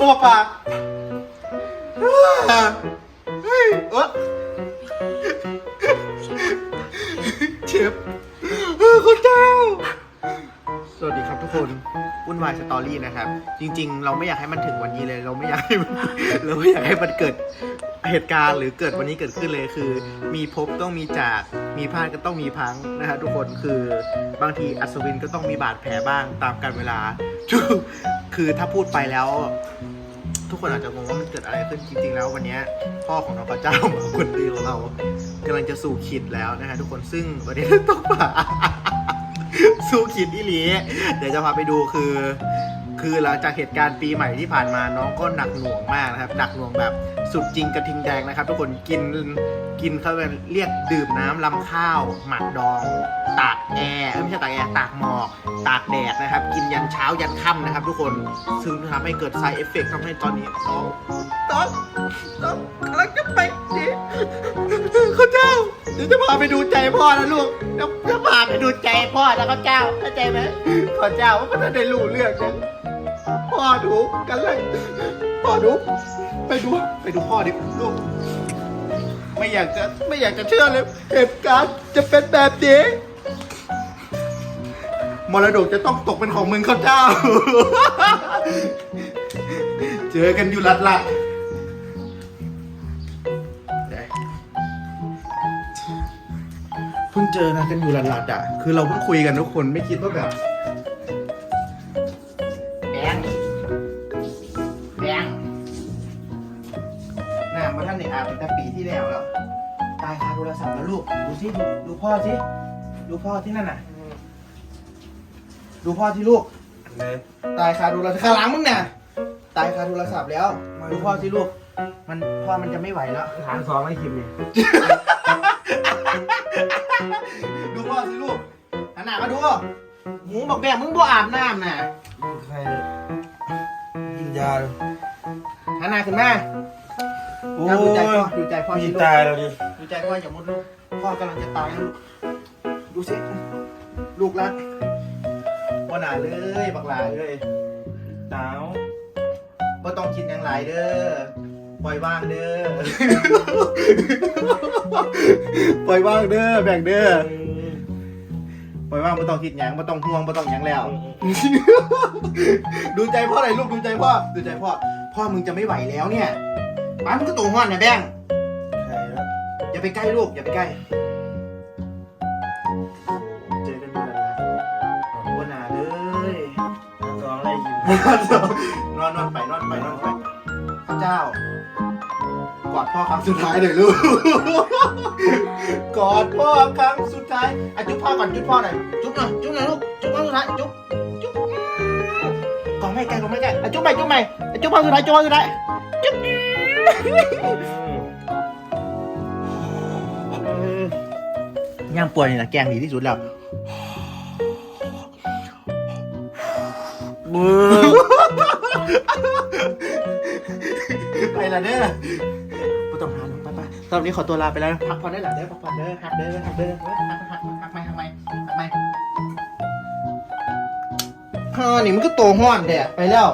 หัวปากเฮ้ยเออเจ็บเออคุณเจ้า สวัสดีครับทุกคนวุ่นวายสตอรี่นะครับ จริง ๆ เราไม่อยากให้มันถึงวันนี้เลย เราไม่อยากให้มันเราไม่อยากให้มันเกิดเหตุการณ์หรือเกิดวันนี้เกิดขึ้นเลยคือ มีพบต้องมีจาก มีพลาดก็ต้องมีพังนะฮะทุกคนคือบางทีอัศวินก็ต้องมีบาดแผลบ้างตามกาลเวลาคือถ้าพูดไปแล้ว ทุกคนอาจจะงงว่ามันเกิดอะไรขึ้นจริงๆแล้ววันนี้พ่อของน้องพระเจ้าของคนดีของเรากำลังจะสู่ขีดแล้วนะฮะทุกคนซึ่งวันนี้ต้องป่าสู้ขีดอีหลีเดี๋ยวจะพาไปดูคือ คือหลังจากเหตุการณ์ปีใหม่ที่ผ่านมาน้องก็หนักหน่วงมากนะครับ หนักหน่วงแบบสุดจริงกระทิงแดงนะครับ ทุกคนกินกินเขาเป็นเรียกดื่มน้ำลำข้าว หมักดอง ตากแอร์ไม่ใช่ตากแอร์ตากหมอกตากแดดนะครับ กินยันเช้ายันค่ำนะครับ ทุกคนซึ่งทำให้เกิดไซเอฟเฟกต์ทำให้ตอนนี้น้องต้องต้องกำลังจะไปดิข้าเจ้าเดี๋ยวจะพาไปดูใจพ่อนะลูกจะพาไปดูใจพ่อแล้วข้าเจ้าเข้าใจไหมข้าเจ้าว่ามันได้รู้เรื่องนะ พ่อดูกันเลย พ่อดูไปดูไปดูพ่อดิลูก ไม่อยากจะไม่อยากจะเชื่อเลยเหตุการณ์จะเป็นแบบนี้มรดกจะต้องตกเป็นของมึงข้าเจ้า เจอกันอยู่หลัดลัดเพิ่งเจอกันอยู่หลัดลัดอะ คือเราเพิ่งคุยกันทุกคนไม่คิดว่าแบบ ตั้งแต่ปีที่แล้วแล้วตายคาโทรศัพท์แล้วลูก ดูสิดูดูพ่อสิดูพ่อที่นั่นน่ะ ดูพ่อที่ลูก ตายคาโทรศัพท์ขาหลังมึงน่ะ ตายคาโทรศัพท์แล้ว ดูพ่อสิลูก มันพ่อมันจะไม่ไหวแล้วทางสองไอ้คิมนี่ดูพ่อสิลูกหันหน้ามาดูหมูบอกแบบมึงบ่อาบน้ำน่ะใครกินยาเลยหันหน้าขึ้นมา โอ้ดูใจยพ่อดูใจพ่อมีสิลูกตายแล้วดิดูใจพ่ออย่ามุดลูกพ่อกำลังจะตายนะลูกดูสิลูกรักว่าหนาเลยบักหลาเลยหนาว ว่าต้องคิดอย่างไรเด้อปล่อยว่างเด้อ ปล่อยว่างเด้อแบ่งเด้อปล่อยว่างไม่ต้องคิดหยังไม่ต้องห่วงไม่ต้องหยังแล้ว ดูใจพ่อหน่อยลูกดูใจพ่อดูใจพ่อพ่อมึงจะไม่ไหวแล้วเนี่ย ป้ามึงก็ตัวห้อนนะแบงค์ใครแล้วอย่าไปใกล้ลูกอย่าไปใกล้ เจอกันอยู่แล้วนะว่าหนาเลยทางสองไอ้คิมนอนนอนไปนอนไปนอนไปข้าเจ้ากอดพ่อครั้งสุดท้ายเลยลูกกอดพ่อครั้งสุดท้ายอะจุ๊บพ่อก่อนจุ๊บพ่อหน่อยจุ๊บหน่อยจุ๊บหน่อยลูกจุ๊บครั้งสุดท้ายจุ๊บจุ๊บกองไม่ไกลกองไม่ไกลอะจุ๊บไปจุ๊บไปอะจุ๊บครั้งสุดท้ายจุ๊บครั้งสุดท้ายจุ๊บ ย่างป่วยนี่นะแกงดีที่สุดแล้วมือไปละเด้อไม่ต้องหาหรอกไปไปตอนนี้ขอตัวลาไปแล้วนะพักผ่อนได้หละเด้อพักผ่อนเด้อหักเด้อหักเด้อหักหักหักหักไม่หักไม่หักไม่ฮ่านี่มันก็โตห้อนแดดไปแล้ว